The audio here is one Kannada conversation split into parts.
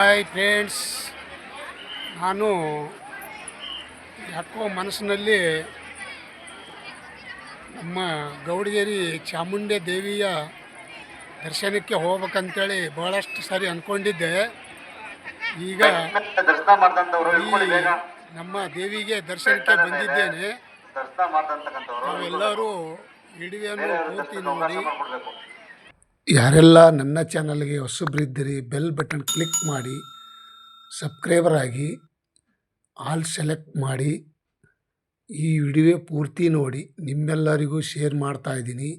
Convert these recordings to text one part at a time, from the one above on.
ಹಾಯ್ ಫ್ರೆಂಡ್ಸ್, ನಾನು ಯಾಕೋ ಮನಸ್ಸಿನಲ್ಲಿ ನಮ್ಮ ಗೌಡಗೇರಿ ಚಾಮುಂಡೆ ದೇವಿಯ ದರ್ಶನಕ್ಕೆ ಹೋಗ್ಬೇಕಂತೇಳಿ ಭಾಳಷ್ಟು ಸಾರಿ ಅಂದ್ಕೊಂಡಿದ್ದೆ ಈಗ ನಮ್ಮ ದೇವಿಗೆ ದರ್ಶನಕ್ಕೆ ಬಂದಿದ್ದೇನೆ. ನಾವೆಲ್ಲರೂ ವಿಡಿಯೋನು ಪೂರ್ತಿ ನೋಡಿ ಯಾರೆಲ್ಲ ನನ್ನ ಚಾನಲ್ಗೆ ಹೊಸಬ್ರಿದ್ದೀರಿ ಬೆಲ್ ಬಟನ್ ಕ್ಲಿಕ್ ಮಾಡಿ, ಸಬ್ಸ್ಕ್ರೈಬರ್ ಆಗಿ, ಆಲ್ ಸೆಲೆಕ್ಟ್ ಮಾಡಿ, ಈ ವಿಡಿಯೋ ಪೂರ್ತಿ ನೋಡಿ, ನಿಮ್ಮೆಲ್ಲರಿಗೂ ಶೇರ್ ಮಾಡ್ತಾ ಇದ್ದೀನಿ.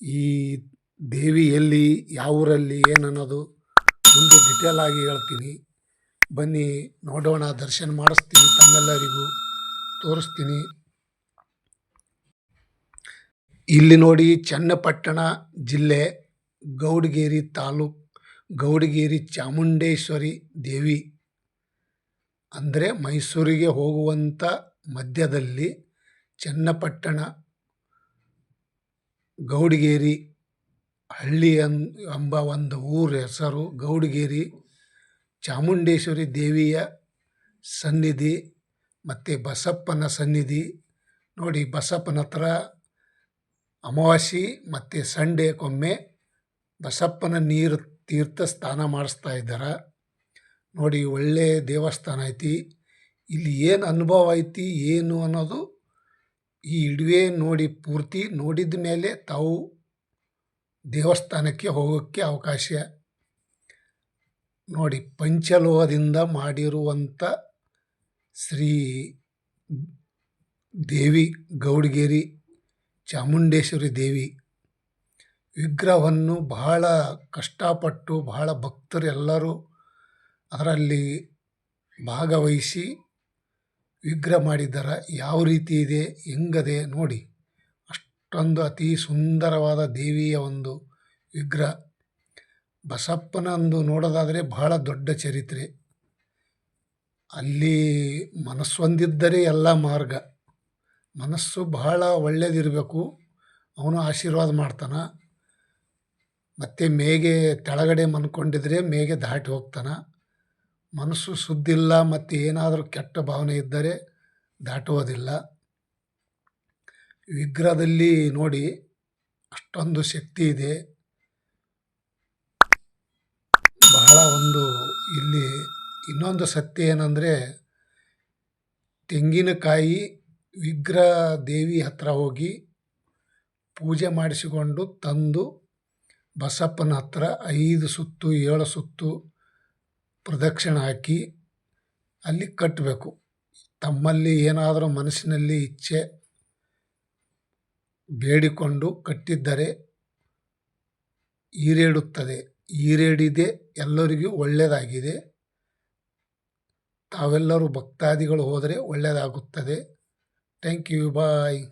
ಈ ದೇವಿ ಎಲ್ಲಿ, ಯಾವ ಊರಲ್ಲಿ, ಏನನ್ನೋದು ಮುಂದೆ ಡಿಟೇಲ್ ಆಗಿ ಹೇಳ್ತೀನಿ. ಬನ್ನಿ, ನೋಡೋಣ, ದರ್ಶನ ಮಾಡಿಸ್ತೀನಿ, ತಮ್ಮೆಲ್ಲರಿಗೂ ತೋರಿಸ್ತೀನಿ. ಇಲ್ಲಿ ನೋಡಿ ಚನ್ನಪಟ್ಟಣ ಜಿಲ್ಲೆ ಗೌಡಗೇರಿ ತಾಲೂಕ್ ಗೌಡಗೇರಿ ಚಾಮುಂಡೇಶ್ವರಿ ದೇವಿ. ಅಂದರೆ ಮೈಸೂರಿಗೆ ಹೋಗುವಂಥ ಮಧ್ಯದಲ್ಲಿ ಚನ್ನಪಟ್ಟಣ ಗೌಡಗೇರಿ ಹಳ್ಳಿ ಅನ್, ಎಂಬ ಒಂದು ಊರ ಹೆಸರು ಗೌಡಗೇರಿ ಚಾಮುಂಡೇಶ್ವರಿ ದೇವಿಯ ಸನ್ನಿಧಿ ಮತ್ತು ಬಸಪ್ಪನ ಸನ್ನಿಧಿ. ನೋಡಿ ಬಸಪ್ಪನ ಹತ್ರ ಅಮಾವಾಸ್ಯೆ ಮತ್ತು ಸಂಡೇಕೊಮ್ಮೆ ಬಸಪ್ಪನ ನೀರು ತೀರ್ಥ ಸ್ನಾನ ಮಾಡಿಸ್ತಾ ಇದ್ದಾರೆ. ನೋಡಿ ಒಳ್ಳೆ ದೇವಸ್ಥಾನ ಐತಿ. ಇಲ್ಲಿ ಏನು ಅನುಭವ ಐತಿ, ಏನು ಅನ್ನೋದು ಈ ಇಡುವೆ ನೋಡಿ ಪೂರ್ತಿ ನೋಡಿದ ಮೇಲೆ ತಾವು ದೇವಸ್ಥಾನಕ್ಕೆ ಹೋಗೋಕ್ಕೆ ಅವಕಾಶ. ನೋಡಿ ಪಂಚಲೋಹದಿಂದ ಮಾಡಿರುವಂಥ ಶ್ರೀ ದೇವಿ ಗೌಡಗೇರಿ ಚಾಮುಂಡೇಶ್ವರಿ ದೇವಿ. ವಿಗ್ರಹವನ್ನು ಬಹಳ ಕಷ್ಟಪಟ್ಟು ಬಹಳ ಭಕ್ತರು ಎಲ್ಲರೂ ಅದರಲ್ಲಿ ಭಾಗವಹಿಸಿ ವಿಗ್ರಹ ಮಾಡಿದ್ದಾರೆ. ಯಾವ ರೀತಿ ಇದೆ, ಹೆಂಗದೆ ನೋಡಿ. ಅಷ್ಟೊಂದು ಅತಿ ಸುಂದರವಾದ ದೇವಿಯ ಒಂದು ವಿಗ್ರಹ. ಬಸಪ್ಪನಂದು ನೋಡೋದಾದರೆ ಬಹಳ ದೊಡ್ಡ ಚರಿತ್ರೆ. ಅಲ್ಲಿ ಮನಸ್ಸೊಂದಿದ್ದರೆ ಎಲ್ಲ ಮಾರ್ಗ. ಮನಸ್ಸು ಬಹಳ ಒಳ್ಳೆಯದಿರಬೇಕು ಅವನು ಆಶೀರ್ವಾದ ಮಾಡ್ತಾನೆ. ಮತ್ತು ಮೇಗೆ ಕೆಳಗಡೆ ಮನ್ಕೊಂಡಿದ್ರೆ ಮೇಗೆ ದಾಟಿ ಹೋಗ್ತಾನೆ. ಮನಸ್ಸು ಸುದ್ದಿಲ್ಲ ಮತ್ತು ಏನಾದರೂ ಕೆಟ್ಟ ಭಾವನೆ ಇದ್ದರೆ ದಾಟುವುದಿಲ್ಲ. ವಿಗ್ರಹದಲ್ಲಿ ನೋಡಿ ಅಷ್ಟೊಂದು ಶಕ್ತಿ ಇದೆ. ಬಹಳ ಒಂದು ಇಲ್ಲಿ ಇನ್ನೊಂದು ಸತ್ಯ ಏನಂದರೆ ತೆಂಗಿನಕಾಯಿ ವಿಗ್ರಹ ದೇವಿ ಹತ್ರ ಹೋಗಿ ಪೂಜೆ ಮಾಡಿಸಿಕೊಂಡು ತಂದು ಬಸಪ್ಪನ ಹತ್ರ ಐದು ಸುತ್ತು, ಏಳು ಸುತ್ತು ಪ್ರದಕ್ಷಿಣೆ ಹಾಕಿ ಅಲ್ಲಿ ಕಟ್ಟಬೇಕು. ತಮ್ಮಲ್ಲಿ ಏನಾದರೂ ಮನಸ್ಸಿನಲ್ಲಿ ಇಚ್ಛೆ ಬೇಡಿಕೊಂಡು ಕಟ್ಟಿದ್ದರೆ ಈರೇಡುತ್ತದೆ. ಈರೇಡಿದೆ, ಎಲ್ಲರಿಗೂ ಒಳ್ಳೆಯದಾಗಿದೆ. ತಾವೆಲ್ಲರೂ ಭಕ್ತಾದಿಗಳು ಹೋದರೆ ಒಳ್ಳೆಯದಾಗುತ್ತದೆ. Thank you. Bye.